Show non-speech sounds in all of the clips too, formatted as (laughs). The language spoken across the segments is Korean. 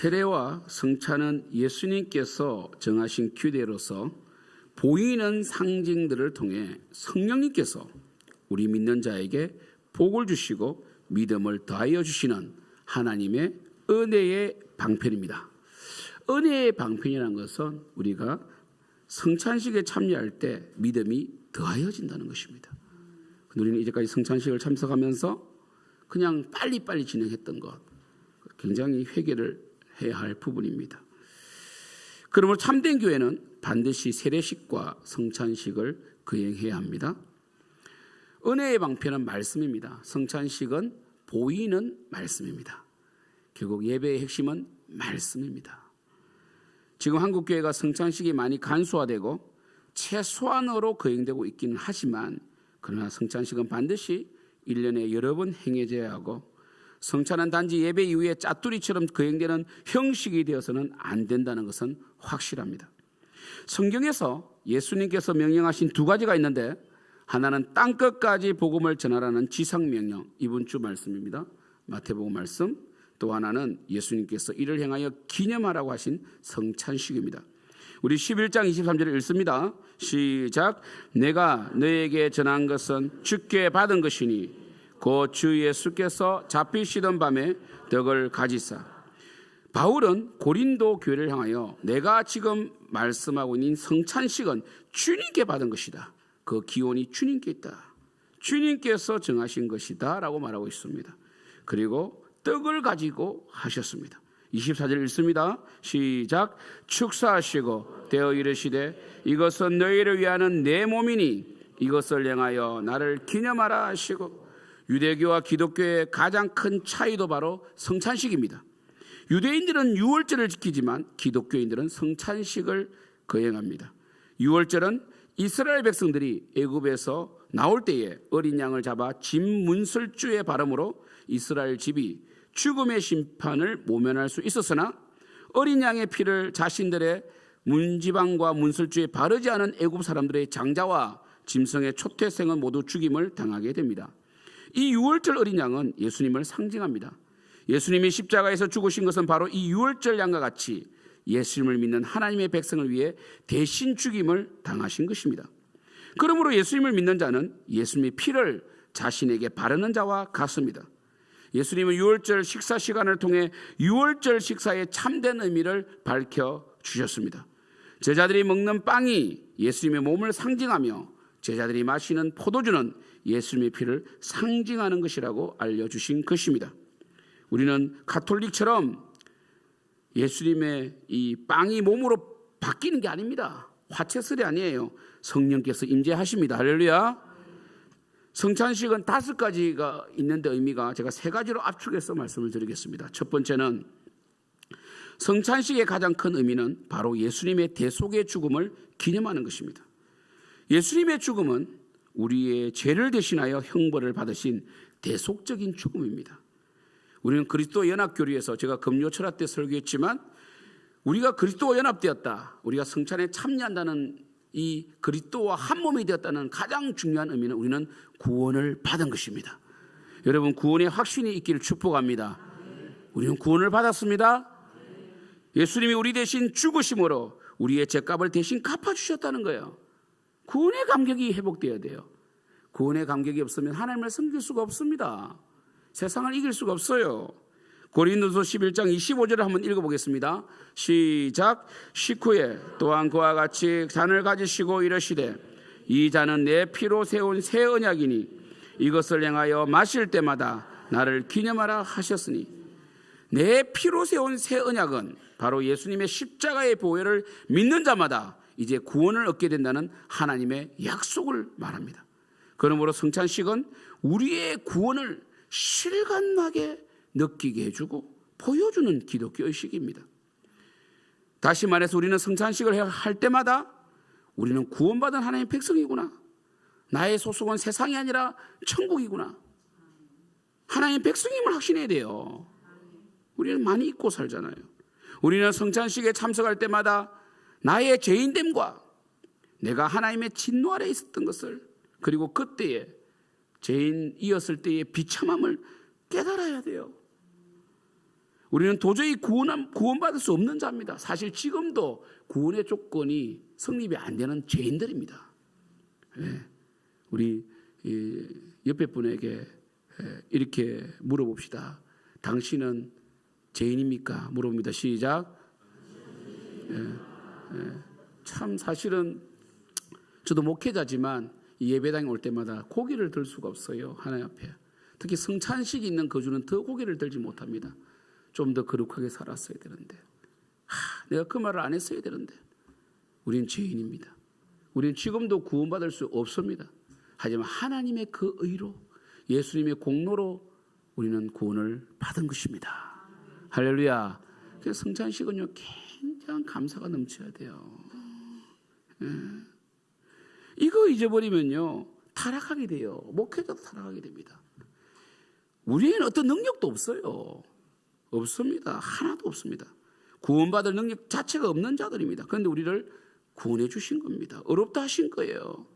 세례와 성찬은 예수님께서 정하신 규례로서 보이는 상징들을 통해 성령님께서 우리 믿는 자에게 복을 주시고 믿음을 더하여 주시는 하나님의 은혜의 방편입니다. 은혜의 방편이라는 것은 우리가 성찬식에 참여할 때 믿음이 더하여진다는 것입니다. 우리는 이제까지 성찬식을 참석하면서 그냥 빨리빨리 진행했던 것 굉장히 회개를 해야 할 부분입니다. 그러므로 참된 교회는 반드시 세례식과 성찬식을 거행해야 합니다. 은혜의 방편은 말씀입니다. 성찬식은 보이는 말씀입니다. 결국 예배의 핵심은 말씀입니다. 지금 한국 교회가 성찬식이 많이 간소화되고 최소한으로 거행되고 있기는 하지만 그러나 성찬식은 반드시 1년에 여러 번 행해져야 하고 성찬은 단지 예배 이후에 짜투리처럼 거행되는 형식이 되어서는 안 된다는 것은 확실합니다. 성경에서 예수님께서 명령하신 두 가지가 있는데 하나는 땅 끝까지 복음을 전하라는 지상 명령 이번 주 말씀입니다. 마태복음 말씀 또 하나는 예수님께서 이를 행하여 기념하라고 하신 성찬식입니다. 우리 11장 23절을 읽습니다. 시작. 내가 너에게 전한 것은 주께 받은 것이니 곧주 예수께서 잡히시던 밤에 덕을 가지사. 바울은 고린도 교회를 향하여 내가 지금 말씀하고 있는 성찬식은 주님께 받은 것이다. 그 기원이 주님께 있다. 주님께서 정하신 것이다 라고 말하고 있습니다. 그리고 떡을 가지고 하셨습니다. 24절 읽습니다. 시작. 축사하시고 되어 이르시되 이것은 너희를 위하는 내 몸이니 이것을 행하여 나를 기념하라 하시고 유대교와 기독교의 가장 큰 차이도 바로 성찬식입니다. 유대인들은 유월절을 지키지만 기독교인들은 성찬식을 거행합니다. 유월절은 이스라엘 백성들이 애굽에서 나올 때에 어린 양을 잡아 집 문설주의 바람으로 이스라엘 집이 죽음의 심판을 모면할 수 있었으나 어린 양의 피를 자신들의 문지방과 문설주에 바르지 않은 애굽 사람들의 장자와 짐승의 초태생은 모두 죽임을 당하게 됩니다. 이 유월절 어린 양은 예수님을 상징합니다. 예수님이 십자가에서 죽으신 것은 바로 이 유월절 양과 같이 예수님을 믿는 하나님의 백성을 위해 대신 죽임을 당하신 것입니다. 그러므로 예수님을 믿는 자는 예수님의 피를 자신에게 바르는 자와 같습니다. 예수님은 유월절 식사 시간을 통해 유월절 식사의 참된 의미를 밝혀 주셨습니다. 제자들이 먹는 빵이 예수님의 몸을 상징하며 제자들이 마시는 포도주는 예수님의 피를 상징하는 것이라고 알려주신 것입니다. 우리는 가톨릭처럼 예수님의 이 빵이 몸으로 바뀌는 게 아닙니다. 화채설이 아니에요. 성령께서 임재하십니다. 할렐루야. 성찬식은 다섯 가지가 있는데 의미가 제가 세 가지로 압축해서 말씀을 드리겠습니다. 첫 번째는 성찬식의 가장 큰 의미는 바로 예수님의 대속의 죽음을 기념하는 것입니다. 예수님의 죽음은 우리의 죄를 대신하여 형벌을 받으신 대속적인 죽음입니다. 우리는 그리스도 연합교리에서 제가 금요 철학 때 설교했지만 우리가 그리스도와 연합되었다. 우리가 성찬에 참여한다는 이 그리스도와 한 몸이 되었다는 가장 중요한 의미는 우리는 구원을 받은 것입니다. 여러분 구원의 확신이 있기를 축복합니다. 우리는 구원을 받았습니다. 예수님이 우리 대신 죽으심으로 우리의 죄값을 대신 갚아 주셨다는 거예요. 구원의 감격이 회복되어야 돼요. 구원의 감격이 없으면 하나님을 섬길 수가 없습니다. 세상을 이길 수가 없어요. 고린도서 11장 25절을 한번 읽어보겠습니다. 시작. 식후에 또한 그와 같이 잔을 가지시고 이르시되 이 잔은 내 피로 세운 새 언약이니 이것을 행하여 마실 때마다 나를 기념하라 하셨으니 내 피로 세운 새 언약은 바로 예수님의 십자가의 보혈을 믿는 자마다 이제 구원을 얻게 된다는 하나님의 약속을 말합니다. 그러므로 성찬식은 우리의 구원을 실감나게 느끼게 해주고 보여주는 기독교 의 식입니다. 다시 말해서 우리는 성찬식을 할 때마다 우리는 구원받은 하나님의 백성이구나. 나의 소속은 세상이 아니라 천국이구나. 하나님의 백성임을 확신해야 돼요. 우리는 많이 잊고 살잖아요. 우리는 성찬식에 참석할 때마다 나의 죄인됨과 내가 하나님의 진노 아래 있었던 것을 그리고 그때에 죄인이었을 때의 비참함을 깨달아야 돼요. 우리는 도저히 구원, 구원받을 수 없는 자입니다. 사실 지금도 구원의 조건이 성립이 안 되는 죄인들입니다. 예. 우리 이 옆에 분에게 예, 이렇게 물어봅시다. 당신은 죄인입니까? 물어봅니다. 시작. 예, 예. 참 사실은 저도 목회자지만 이 예배당에 올 때마다 고개를 들 수가 없어요. 하나님 앞에. 특히 성찬식이 있는 거주는 더 고개를 들지 못합니다. 좀 더 거룩하게 살았어야 되는데. 하, 내가 그 말을 안 했어야 되는데. 우리는 죄인입니다. 우리는 지금도 구원받을 수 없습니다. 하지만 하나님의 그 의로 예수님의 공로로 우리는 구원을 받은 것입니다. 할렐루야. 그래서 성찬식은요 굉장한 감사가 넘쳐야 돼요. 예. 이거 잊어버리면요 타락하게 돼요. 목회자도 타락하게 됩니다. 우리는 어떤 능력도 없어요. 없습니다. 하나도 없습니다. 구원받을 능력 자체가 없는 자들입니다. 그런데 우리를 구원해 주신 겁니다. 어렵다 하신 거예요.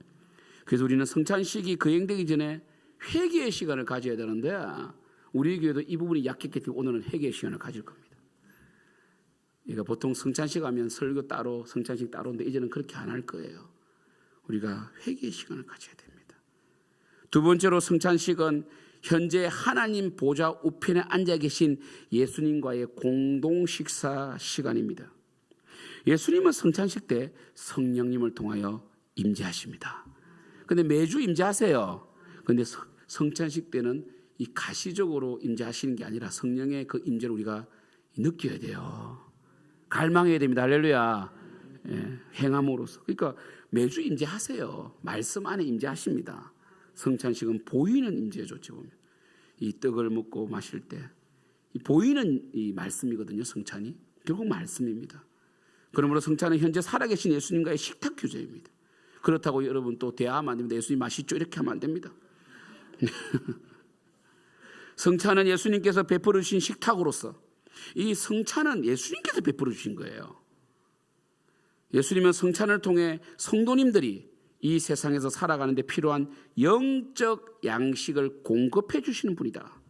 그래서 우리는 성찬식이 거행되기 전에 회개의 시간을 가져야 되는데 우리 교회도 이 부분이 약했기 때문에 오늘은 회개의 시간을 가질 겁니다. 그러니까 보통 성찬식 하면 설교 따로 성찬식 따로인데 이제는 그렇게 안 할 거예요. 우리가 회개의 시간을 가져야 됩니다. 두 번째로 성찬식은 현재 하나님 보좌 우편에 앉아 계신 예수님과의 공동 식사 시간입니다. 예수님은 성찬식 때 성령님을 통하여 임재하십니다. 근데 매주 임재하세요. 근데 성- 성찬식 때는 이 가시적으로 임재하시는 게 아니라 성령의 그 임재를 우리가 느껴야 돼요. 갈망해야 됩니다. 할렐루야. 예, 행함으로써. 그러니까 매주 임재하세요. 말씀 안에 임재하십니다. 성찬식은 보이는 임재죠, 어찌 보면. 이 떡을 먹고 마실 때. 이 보이는 이 말씀이거든요, 성찬이. 결국 말씀입니다. 그러므로 성찬은 현재 살아계신 예수님과의 식탁 규제입니다. 그렇다고 여러분 또 대화하면 안 됩니다. 예수님 맛있죠? 이렇게 하면 안 됩니다. (laughs) 성찬은 예수님께서 베풀어 주신 식탁으로서 이 성찬은 예수님께서 베풀어 주신 거예요. 예수님은 성찬을 통해 성도님들이 이 세상에서 살아가는데 필요한 영적 양식을 공급해 주시는 분이다.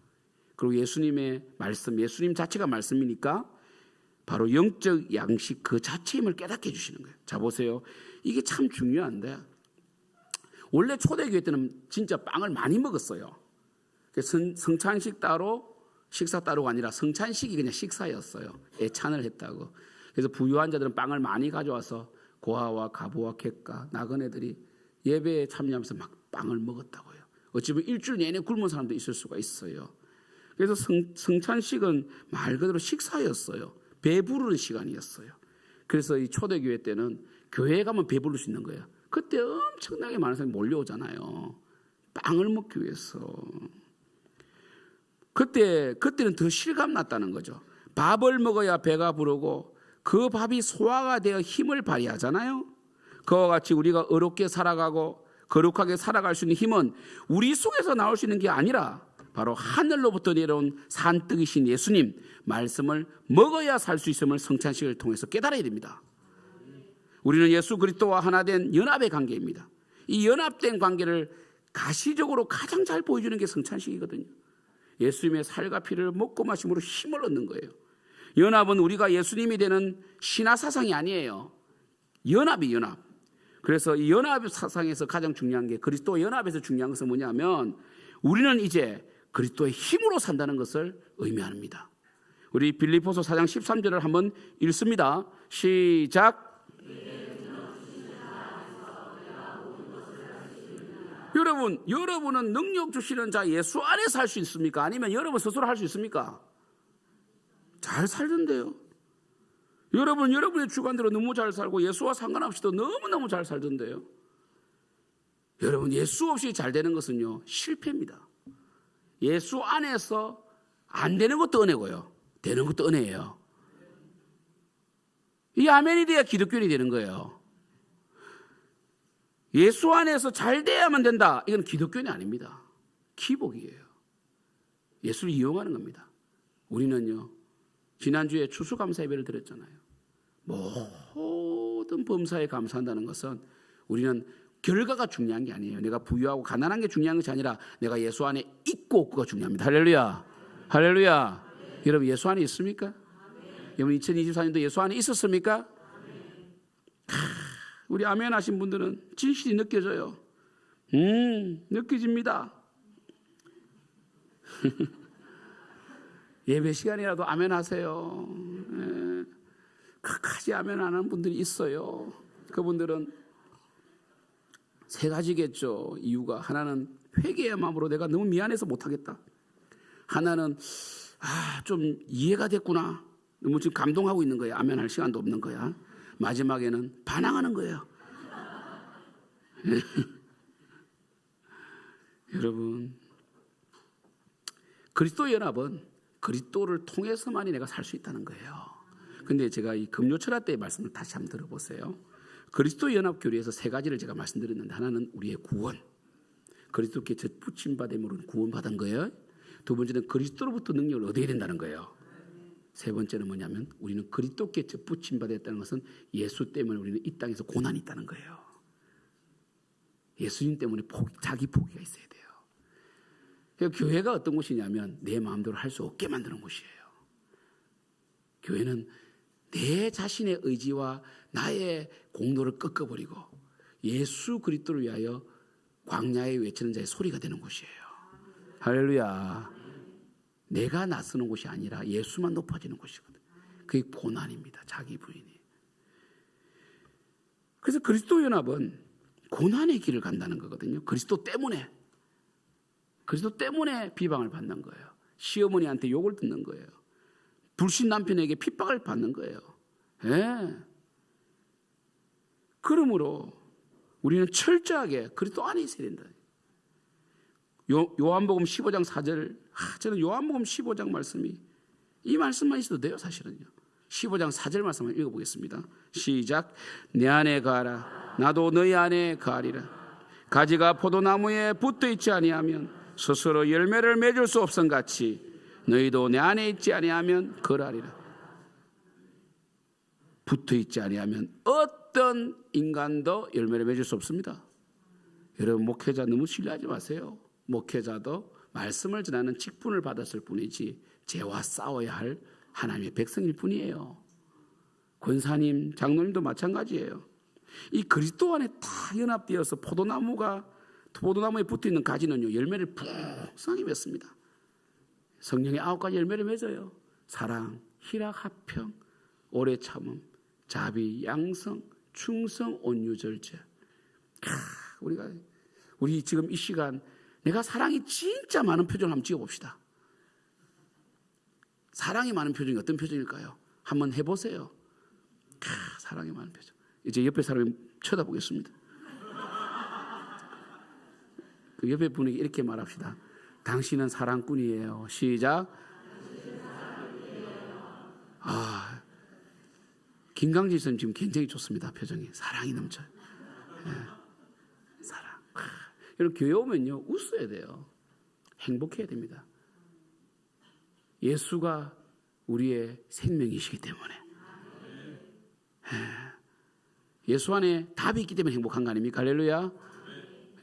그리고 예수님의 말씀, 예수님 자체가 말씀이니까 바로 영적 양식 그 자체임을 깨닫게 해주시는 거예요. 자 보세요. 이게 참 중요한데 원래 초대교회 때는 진짜 빵을 많이 먹었어요. 그 성, 성찬식 따로 식사 따로가 아니라 성찬식이 그냥 식사였어요. 애찬을 했다고. 그래서 부유한 자들은 빵을 많이 가져와서 고아와 가부와 객가 나그네들이 예배에 참여하면서 막 빵을 먹었다고요. 어찌 보면 일주일 내내 굶은 사람도 있을 수가 있어요. 그래서 성, 성찬식은 말 그대로 식사였어요. 배부르는 시간이었어요. 그래서 이 초대교회 때는 교회에 가면 배부를 수 있는 거예요. 그때 엄청나게 많은 사람이 몰려오잖아요. 빵을 먹기 위해서. 그때 그때는 더 실감 났다는 거죠. 밥을 먹어야 배가 부르고 그 밥이 소화가 되어 힘을 발휘하잖아요. 그와 같이 우리가 어렵게 살아가고 거룩하게 살아갈 수 있는 힘은 우리 속에서 나올 수 있는 게 아니라 바로 하늘로부터 내려온 산뜻이신 예수님 말씀을 먹어야 살 수 있음을 성찬식을 통해서 깨달아야 됩니다. 우리는 예수 그리스도와 하나 된 연합의 관계입니다. 이 연합된 관계를 가시적으로 가장 잘 보여주는 게 성찬식이거든요. 예수님의 살과 피를 먹고 마심으로 힘을 얻는 거예요. 연합은 우리가 예수님이 되는 신화 사상이 아니에요. 연합이 연합. 그래서 이 연합 사상에서 가장 중요한 게 그리스도 연합에서 중요한 것은 뭐냐면 우리는 이제 그리스도의 힘으로 산다는 것을 의미합니다. 우리 빌리포서 4장 13절을 한번 읽습니다. 시작. 여러분, 여러분은 능력 주시는 자 예수 안에서 할수 있습니까? 아니면 여러분 스스로 할 수 있습니까? 잘 살던데요. 여러분, 여러분의 주관대로 너무 잘 살고 예수와 상관없이도 너무너무 잘 살던데요. 여러분, 예수 없이 잘 되는 것은요, 실패입니다. 예수 안에서 안 되는 것도 은혜고요. 되는 것도 은혜예요. 이 아멘이 돼야 기독교인이 되는 거예요. 예수 안에서 잘 돼야만 된다. 이건 기독교인이 아닙니다. 기복이에요. 예수를 이용하는 겁니다. 우리는요, 지난주에 추수감사 예배를 드렸잖아요. 모든 범사에 감사한다는 것은 우리는 결과가 중요한 게 아니에요. 내가 부유하고 가난한 게 중요한 것이 아니라 내가 예수 안에 있고 없고가 중요합니다. 할렐루야. 할렐루야. 여러분 예수 안에 있습니까? 여러분 2024년도 예수 안에 있었습니까? 크, 우리 아멘 하신 분들은 진실이 느껴져요. 음, 느껴집니다. (laughs) 예배 시간이라도 아멘 하세요. 예. 끝까지 아멘 안 하는 분들이 있어요. 그분들은 세 가지겠죠. 이유가 하나는 회개의 마음으로 내가 너무 미안해서 못하겠다. 하나는 아, 좀 이해가 됐구나. 너무 지금 감동하고 있는 거야. 아멘 할 시간도 없는 거야. 마지막에는 반항하는 거예요. (laughs) 여러분, 그리스도 연합은 그리스도를 통해서만이 내가 살 수 있다는 거예요. 근데 제가 이 금요철화 때의 말씀을 다시 한번 들어보세요. 그리스도 연합 교리에서 세 가지를 제가 말씀드렸는데 하나는 우리의 구원. 그리스도께 젖 붙임 받음으로 구원받은 거예요. 두 번째는 그리스도로부터 능력을 얻어야 된다는 거예요. 세 번째는 뭐냐면 우리는 그리스도께 젖 붙임 받았다는 것은 예수 때문에 우리는 이 땅에서 고난이 있다는 거예요. 예수님 때문에 포기, 자기 포기가 있어야 돼요. 그러니까 교회가 어떤 곳이냐면 내 마음대로 할 수 없게 만드는 곳이에요. 교회는 내 자신의 의지와 나의 공로를 꺾어버리고 예수 그리스도를 위하여 광야에 외치는 자의 소리가 되는 곳이에요. 할렐루야. 내가 나서는 곳이 아니라 예수만 높아지는 곳이거든. 그게 고난입니다. 자기 부인이. 그래서 그리스도 연합은 고난의 길을 간다는 거거든요. 그리스도 때문에. 그리스도 때문에 비방을 받는 거예요. 시어머니한테 욕을 듣는 거예요. 불신 남편에게 핍박을 받는 거예요. 예. 그러므로 우리는 철저하게 그리스도 안에 있어야 된다. 요, 요한복음 15장 4절, 아, 저는 요한복음 15장 말씀이 이 말씀만 있어도 돼요, 사실은요. 15장 4절 말씀을 읽어보겠습니다. 시작. 내 안에 가라. 나도 너희 안에 가리라. 가지가 포도나무에 붙어 있지 아니하면 스스로 열매를 맺을 수 없음 같이 너희도 내 안에 있지 아니하면 그라리라. 붙어 있지 아니하면 어떤 인간도 열매를 맺을 수 없습니다. 여러분 목회자 너무 신뢰하지 마세요. 목회자도 말씀을 전하는 직분을 받았을 뿐이지 죄와 싸워야 할 하나님의 백성일 뿐이에요. 권사님, 장로님도 마찬가지예요. 이 그리스도 안에 다 연합되어서 포도나무가 포도나무에 붙어 있는 가지는요 열매를 풍성히 맺습니다. 성령의 아홉 가지 열매를 맺어요. 사랑, 희락, 화평, 오래 참음, 자비, 양성, 충성, 온유, 절제. 우리가 우리 지금 이 시간 내가 사랑이 진짜 많은 표정을 한번 지어봅시다. 사랑이 많은 표정이 어떤 표정일까요? 한번 해보세요. 아, 사랑이 많은 표정. 이제 옆에 사람이 쳐다보겠습니다. 그 옆에 분에게 이렇게 말합시다. 당신은 사랑꾼이에요. 시작. 아, 김강진 선생 지금 굉장히 좋습니다. 표정이 사랑이 넘쳐요. 네. 여러분 교회 오면요 웃어야 돼요. 행복해야 됩니다. 예수가 우리의 생명이시기 때문에. 예수 안에 답이 있기 때문에 행복한 거 아닙니까? 할렐루야.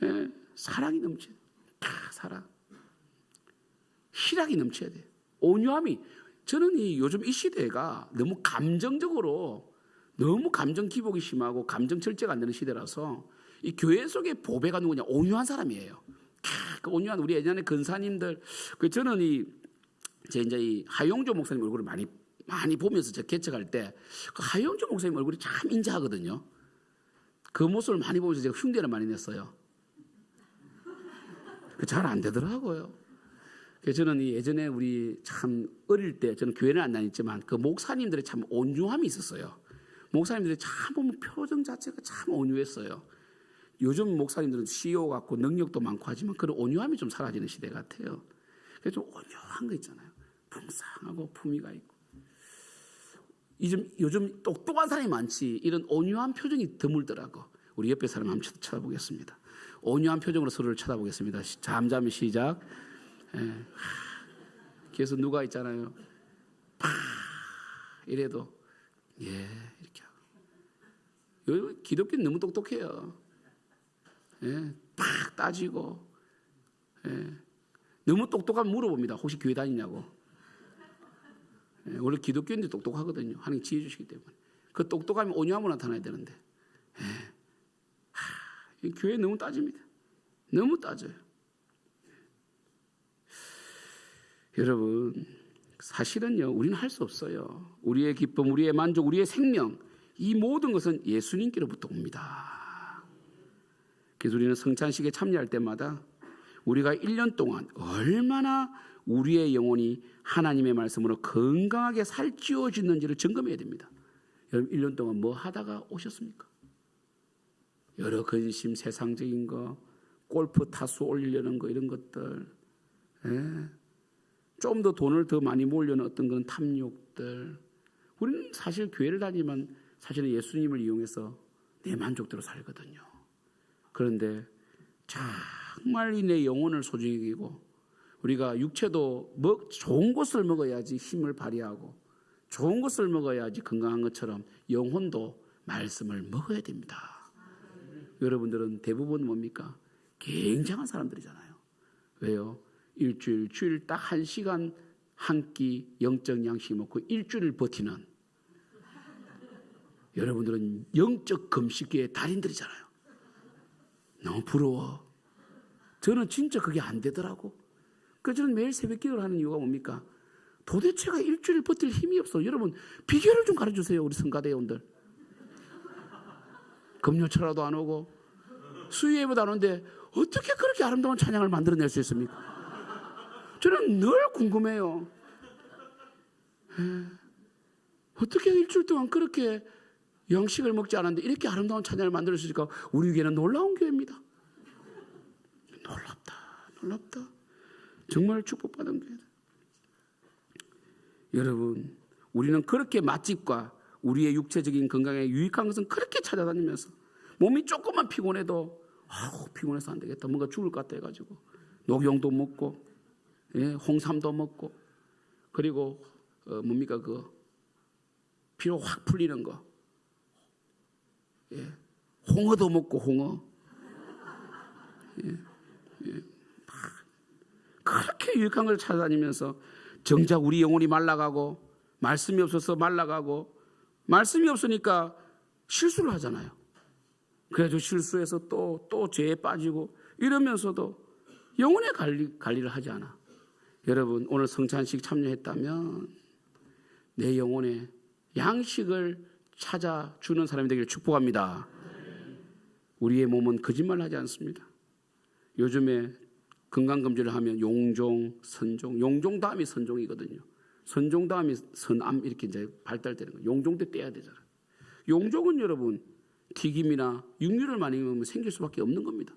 예, 사랑이 넘쳐. 다 사랑. 희락이 넘쳐야 돼요. 온유함이. 저는 이 요즘 이 시대가 너무 감정적으로 너무 감정 기복이 심하고 감정 절제가 안 되는 시대라서 이 교회 속의 보배가 누구냐? 온유한 사람이에요. 그 온유한 우리 예전에 근사님들 그 저는 이 제 이제 이 하용조 목사님 얼굴을 많이 많이 보면서 저 개척할 때 그 하용조 목사님 얼굴이 참 인자하거든요. 그 모습을 많이 보면서 제가 흉내를 많이 냈어요. 잘 안 되더라고요. 그래서 저는 예전에 우리 참 어릴 때 저는 교회는 안 다녔지만 그 목사님들의 참 온유함이 있었어요. 목사님들이 참 보면 표정 자체가 참 온유했어요. 요즘 목사님들은 CEO 같고 능력도 많고 하지만 그런 온유함이 좀 사라지는 시대 같아요. 그래서 좀 온유한 거 있잖아요. 풍성하고 품위가 있고. 요즘, 요즘 똑똑한 사람이 많지 이런 온유한 표정이 드물더라고. 우리 옆에 사람 한번 쳐다보겠습니다. 온유한 표정으로 서로를 쳐다보겠습니다. 잠잠히 시작. 예. 그래서 누가 있잖아요. 파 이래도 예 이렇게 하고. 기독교는 너무 똑똑해요. 예, 팍 따지고 예. 너무 똑똑하면 물어봅니다. 혹시 교회 다니냐고. 예, 원래 기독교인들이 똑똑하거든요. 하나님 지혜 주시기 때문에. 그 똑똑함이 온유함으로 나타나야 되는데. 예. 하, 이 교회 너무 따집니다. 너무 따져요. 여러분, 사실은요, 우리는 할 수 없어요. 우리의 기쁨, 우리의 만족, 우리의 생명, 이 모든 것은 예수님께로부터 옵니다. 우리는 성찬식에 참여할 때마다 우리가 1년 동안 얼마나 우리의 영혼이 하나님의 말씀으로 건강하게 살찌워지는지를 점검해야 됩니다. 여러분, 1년 동안 뭐 하다가 오셨습니까? 여러 근심, 세상적인 거, 골프 타수 올리려는 거, 이런 것들. 예. 좀더 돈을 더 많이 모으려는 어떤 그런 탐욕들. 우리는 사실 교회를 다니면 사실은 예수님을 이용해서 내 만족대로 살거든요. 그런데 정말 이 내 영혼을 소중히 여기고 우리가 육체도 먹, 좋은 것을 먹어야지 힘을 발휘하고 좋은 것을 먹어야지 건강한 것처럼 영혼도 말씀을 먹어야 됩니다. 여러분들은 대부분 뭡니까? 굉장한 사람들이잖아요. 왜요? 일주일, 주일 딱 한 시간 한 끼 영적 양식 먹고 일주일을 버티는 여러분들은 영적 금식기의 달인들이잖아요. 너무 부러워. 저는 진짜 그게 안 되더라고. 그래서 저는 매일 새벽 기도를 하는 이유가 뭡니까? 도대체가 일주일 버틸 힘이 없어. 여러분, 비결을 좀 가르쳐 주세요. 우리 성가대원들. 금요철라도 안 오고, 수요예배도 안 오는데, 어떻게 그렇게 아름다운 찬양을 만들어낼 수 있습니까? 저는 늘 궁금해요. 에, 어떻게 일주일 동안 그렇게 양식을 먹지 않았는데 이렇게 아름다운 찬양을 만들 수 있을까? 우리 교회는 놀라운 교회입니다. 놀랍다, 놀랍다. 정말 축복받은 교회다. 여러분, 우리는 그렇게 맛집과 우리의 육체적인 건강에 유익한 것은 그렇게 찾아다니면서 몸이 조금만 피곤해도 아우 피곤해서 안 되겠다. 뭔가 죽을 것 같아 해가지고 녹용도 먹고 예, 홍삼도 먹고 그리고 어, 뭡니까 그 피로 확 풀리는 거 예, 홍어도 먹고 홍어 예, 예. 그렇게 유익한 걸 찾아다니면서 정작 우리 영혼이 말라가고 말씀이 없어서 말라가고 말씀이 없으니까 실수를 하잖아요. 그래가지고 실수해서 또, 또 죄에 빠지고 이러면서도 영혼의 관리, 관리를 하지 않아. 여러분, 오늘 성찬식 참여했다면 내 영혼에 양식을 찾아주는 사람이 되기를 축복합니다. 우리의 몸은 거짓말 하지 않습니다. 요즘에 건강검진을 하면 용종, 선종, 용종 다음이 선종이거든요. 선종 다음이 선암 이렇게 이제 발달되는 거예요. 용종 때 떼야 되잖아요. 용종은 여러분 튀김이나 육류를 많이 먹으면 생길 수밖에 없는 겁니다.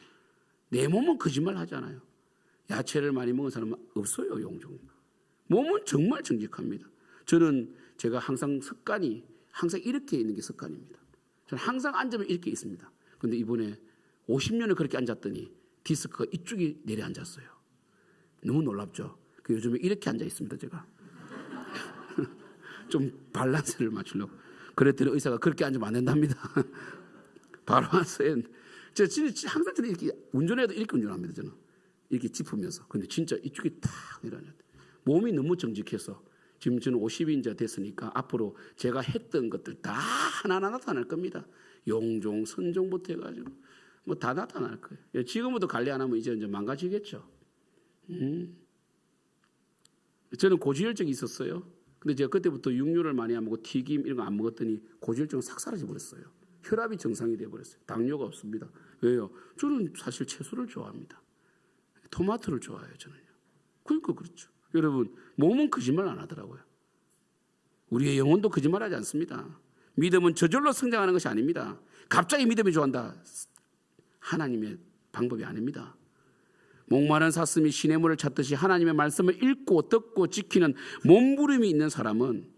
내 몸은 거짓말 하잖아요. 야채를 많이 먹은 사람은 없어요, 용종. 몸은 정말 정직합니다. 저는 제가 항상 습관이 항상 이렇게 있는 게 습관입니다. 저는 항상 앉으면 이렇게 있습니다. 근데 이번에 50년을 그렇게 앉았더니 디스크가 이쪽이 내려앉았어요. 너무 놀랍죠? 그 요즘에 이렇게 앉아 있습니다, 제가. (laughs) 좀 밸런스를 맞추려고. 그랬더니 의사가 그렇게 앉으면 안 된답니다. (laughs) 바로 왔어요. 저 진짜 항상 이렇게 운전해도 이렇게 운전합니다, 저는. 이렇게 짚으면서. 근데 진짜 이쪽이 탁 내려앉았대. 몸이 너무 정직해서 지금 저는 50인 자 됐으니까 앞으로 제가 했던 것들 다 하나하나 나타날 겁니다. 용종, 선종부터 해가지고. 뭐 다 나타날 거예요. 예, 지금부터 관리 안 하면 이제 이제 망가지겠죠. 음. 저는 고지혈증이 있었어요. 근데 제가 그때부터 육류를 많이 안 먹고 튀김 이런 거 안 먹었더니 고지혈증은 싹 사라져 버렸어요. 혈압이 정상이 돼 버렸어요. 당뇨가 없습니다. 왜요? 저는 사실 채소를 좋아합니다. 토마토를 좋아해요, 저는요. 그러니까 그렇죠. 여러분, 몸은 거짓말 안 하더라고요. 우리의 영혼도 거짓말 하지 않습니다. 믿음은 저절로 성장하는 것이 아닙니다. 갑자기 믿음이 좋아한다. 하나님의 방법이 아닙니다. 목마른 사슴이 시냇 물을 찾듯이 하나님의 말씀을 읽고 듣고 지키는 몸부림이 있는 사람은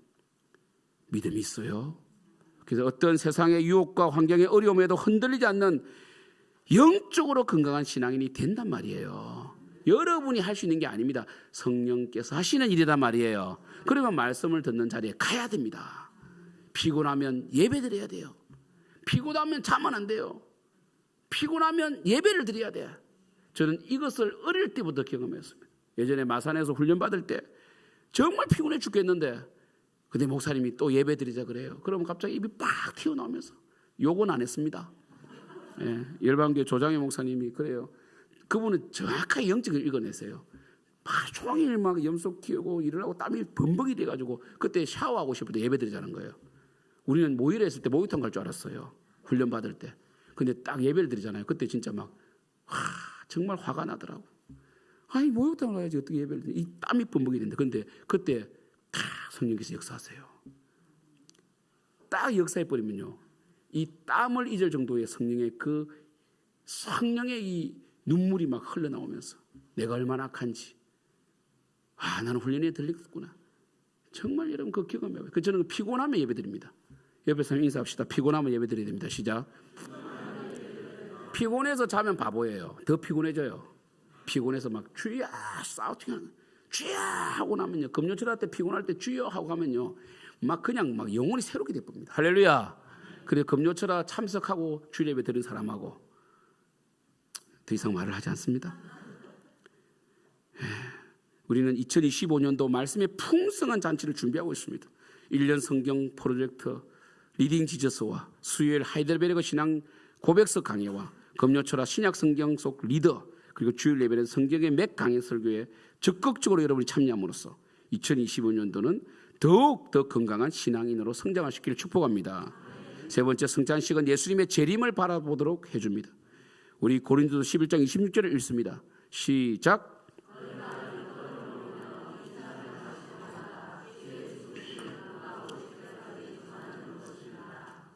믿음이 있어요. 그래서 어떤 세상의 유혹과 환경의 어려움에도 흔들리지 않는 영적으로 건강한 신앙인이 된단 말이에요. 여러분이 할 수 있는 게 아닙니다. 성령께서 하시는 일이란 말이에요. 그러면 말씀을 듣는 자리에 가야 됩니다. 피곤하면 예배 드려야 돼요. 피곤하면 자면 안 돼요. 피곤하면 예배를 드려야 돼. 저는 이것을 어릴 때부터 경험했습니다. 예전에 마산에서 훈련 받을 때 정말 피곤해 죽겠는데 근데 목사님이 또 예배 드리자 그래요. 그러면 갑자기 입이 빡 튀어나오면서 욕은 안 했습니다. 예, 열방교 조장희 목사님이 그래요. 그분은 정확하게 영적을 읽어냈어요. 하루 종일 막 염소 키우고 일어나고 땀이 범벅이 돼가지고 그때 샤워하고 싶을 때 예배 드리자는 거예요. 우리는 모의를 했을 때 모의통 갈줄 알았어요. 훈련 받을 때. 근데 딱 예배를 드리잖아요. 그때 진짜 막 와, 정말 화가 나더라고. 아니 모욕탕을 가야지 어떻게 예배를 드리? 이 땀이 범벅이 된다. 근데 그때 다 성령께서 역사하세요. 딱 역사해 버리면요. 이 땀을 잊을 정도의 성령의 그 성령의 이 눈물이 막 흘러나오면서 내가 얼마나 악한지 아 나는 훈련에 들리겠구나. 정말 여러분 그 경험해요. 그 저는 피곤하면 예배드립니다. 옆에 사람 인사합시다. 피곤하면 예배드려야 됩니다. 시작. 피곤해서 자면 바보예요. 더 피곤해져요. 피곤해서 막 주야 싸우팅하는 주야 하고 나면요. 금요철 할때 피곤할 때 주여 하고 가면요. 막 그냥 막 영혼이 새롭게 돼봅니다. 할렐루야. 그래 금요철아 참석하고 주 예배 드린 사람하고 더 이상 말을 하지 않습니다. 예, 우리는 2025년도 말씀의 풍성한 잔치를 준비하고 있습니다. 1년 성경 프로젝트 리딩 지저스와 수요일 하이델베르그 신앙 고백서 강해와 금요철화 신약 성경 속 리더 그리고 주일 예배는 성경의 몇 강의 설교에 적극적으로 여러분이 참여함으로써 2025년도는 더욱 더 건강한 신앙인으로 성장하시기를 축복합니다. 세 번째 성찬식은 예수님의 재림을 바라보도록 해줍니다. 우리 고린도서 11장 26절을 읽습니다. 시작.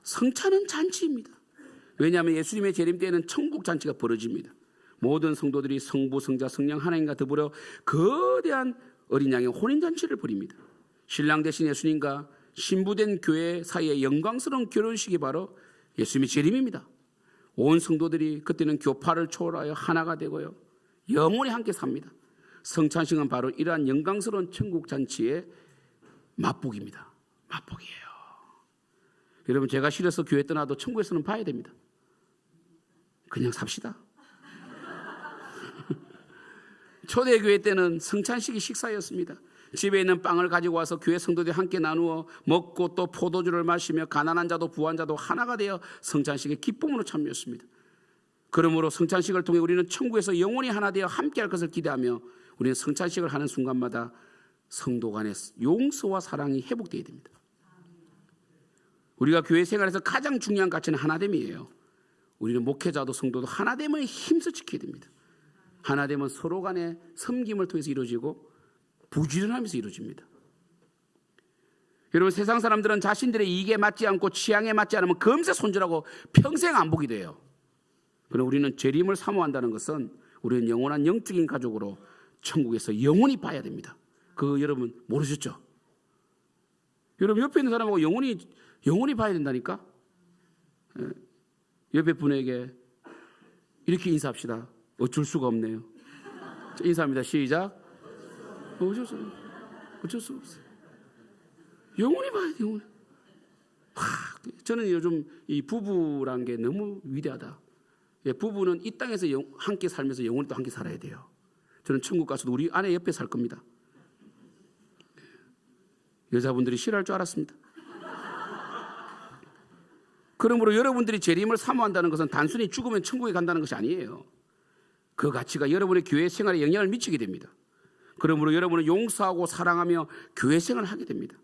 성찬은 잔치입니다. 왜냐하면 예수님의 재림 때에는 천국 잔치가 벌어집니다. 모든 성도들이 성부, 성자, 성령 하나님과 더불어 거대한 어린 양의 혼인 잔치를 벌입니다. 신랑 대신 예수님과 신부된 교회 사이의 영광스러운 결혼식이 바로 예수님의 재림입니다. 온 성도들이 그때는 교파를 초월하여 하나가 되고요. 영원히 함께 삽니다. 성찬식은 바로 이러한 영광스러운 천국 잔치의 맛복입니다. 맛복이에요. 여러분 제가 싫어서 교회 떠나도 천국에서는 봐야 됩니다. 그냥 삽시다. (laughs) 초대교회 때는 성찬식이 식사였습니다. 집에 있는 빵을 가지고 와서 교회 성도들이 함께 나누어 먹고 또 포도주를 마시며 가난한 자도 부한 자도 하나가 되어 성찬식의 기쁨으로 참여했습니다. 그러므로 성찬식을 통해 우리는 천국에서 영원히 하나 되어 함께할 것을 기대하며 우리는 성찬식을 하는 순간마다 성도 간의 용서와 사랑이 회복되어야 됩니다. 우리가 교회 생활에서 가장 중요한 가치는 하나됨이에요. 우리는 목회자도 성도도 하나됨을 힘써 지켜야 됩니다. 하나됨은 서로 간의 섬김을 통해서 이루어지고 부지런하면서 이루어집니다. 여러분 세상 사람들은 자신들의 이익에 맞지 않고 취향에 맞지 않으면 금세 손절하고 평생 안 보게 돼요. 그러나 우리는 재림을 사모한다는 것은 우리는 영원한 영적인 가족으로 천국에서 영원히 봐야 됩니다. 그 여러분 모르셨죠? 여러분 옆에 있는 사람하고 영원히 영원히 봐야 된다니까. 예. 옆에 분에게 이렇게 인사합시다. 어쩔 수가 없네요. 자, 인사합니다. 시작. 어쩔 수 어쩔 수 없어요. 영원히 봐야 돼. 영원히. 와, 저는 요즘 이 부부란 게 너무 위대하다. 예, 부부는 이 땅에서 영, 함께 살면서 영원히 또 함께 살아야 돼요. 저는 천국 가서도 우리 아내 옆에 살 겁니다. 여자분들이 싫어할 줄 알았습니다. 그러므로 여러분들이 재림을 사모한다는 것은 단순히 죽으면 천국에 간다는 것이 아니에요. 그 가치가 여러분의 교회 생활에 영향을 미치게 됩니다. 그러므로 여러분은 용서하고 사랑하며 교회 생활을 하게 됩니다.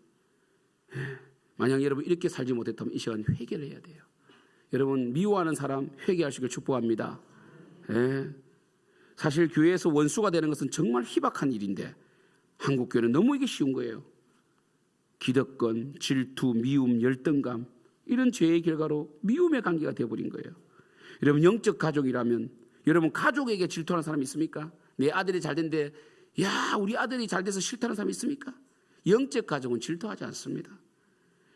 예. 만약 여러분 이렇게 살지 못했다면 이 시간 회개를 해야 돼요. 여러분 미워하는 사람 회개하시길 축복합니다. 예. 사실 교회에서 원수가 되는 것은 정말 희박한 일인데 한국 교회는 너무 이게 쉬운 거예요. 기득권, 질투, 미움, 열등감 이런 죄의 결과로 미움의 관계가 되어버린 거예요. 여러분 영적 가족이라면 여러분 가족에게 질투하는 사람 있습니까? 내 아들이 잘 된데 야 우리 아들이 잘 돼서 싫다는 사람 있습니까? 영적 가족은 질투하지 않습니다.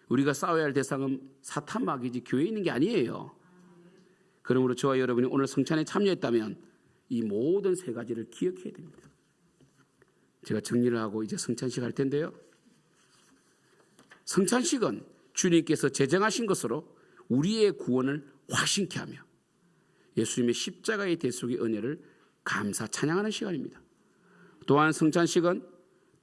우리가 싸워야 할 대상은 사탄 마귀지 교회에 있는 게 아니에요. 그러므로 저와 여러분이 오늘 성찬에 참여했다면 이 모든 세 가지를 기억해야 됩니다. 제가 정리를 하고 이제 성찬식 할 텐데요. 성찬식은 주님께서 제정하신 것으로 우리의 구원을 확신케 하며 예수님의 십자가의 대속의 은혜를 감사 찬양하는 시간입니다. 또한 성찬식은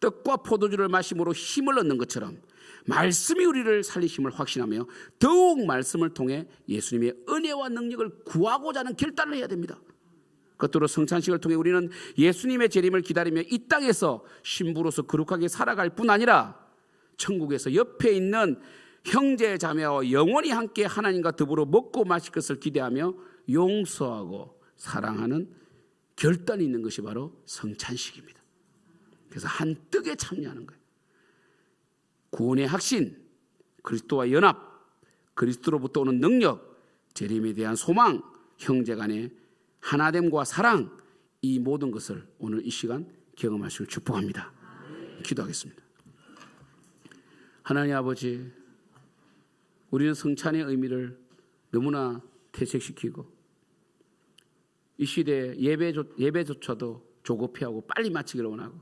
떡과 포도주를 마심으로 힘을 얻는 것처럼 말씀이 우리를 살리심을 확신하며 더욱 말씀을 통해 예수님의 은혜와 능력을 구하고자 하는 결단을 해야 됩니다. 그것으로 성찬식을 통해 우리는 예수님의 재림을 기다리며 이 땅에서 신부로서 거룩하게 살아갈 뿐 아니라 천국에서 옆에 있는 형제 자매와 영원히 함께 하나님과 더불어 먹고 마실 것을 기대하며 용서하고 사랑하는 결단이 있는 것이 바로 성찬식입니다. 그래서 한 떡에 참여하는 거예요. 구원의 확신, 그리스도와 연합, 그리스도로부터 오는 능력, 재림에 대한 소망, 형제 간의 하나됨과 사랑, 이 모든 것을 오늘 이 시간 경험하시길 축복합니다. 기도하겠습니다. 하나님 아버지, 우리는 성찬의 의미를 너무나 퇴색시키고 이 시대에 예배조, 예배조차도 조급해하고 빨리 마치기를 원하고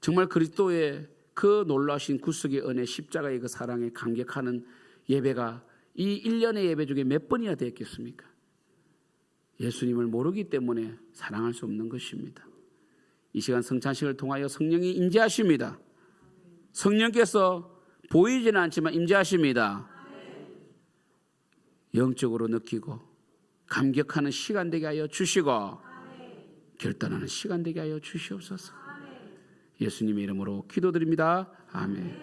정말 그리스도의 그 놀라신 구속의 은혜 십자가의 그 사랑에 감격하는 예배가 이 1년의 예배 중에 몇 번이나 되었겠습니까? 예수님을 모르기 때문에 사랑할 수 없는 것입니다. 이 시간 성찬식을 통하여 성령이 임재하십니다. 성령께서 보이지는 않지만 임재하십니다. 영적으로 느끼고 감격하는 시간 되게 하여 주시고 결단하는 시간 되게 하여 주시옵소서. 예수님의 이름으로 기도드립니다. 아멘.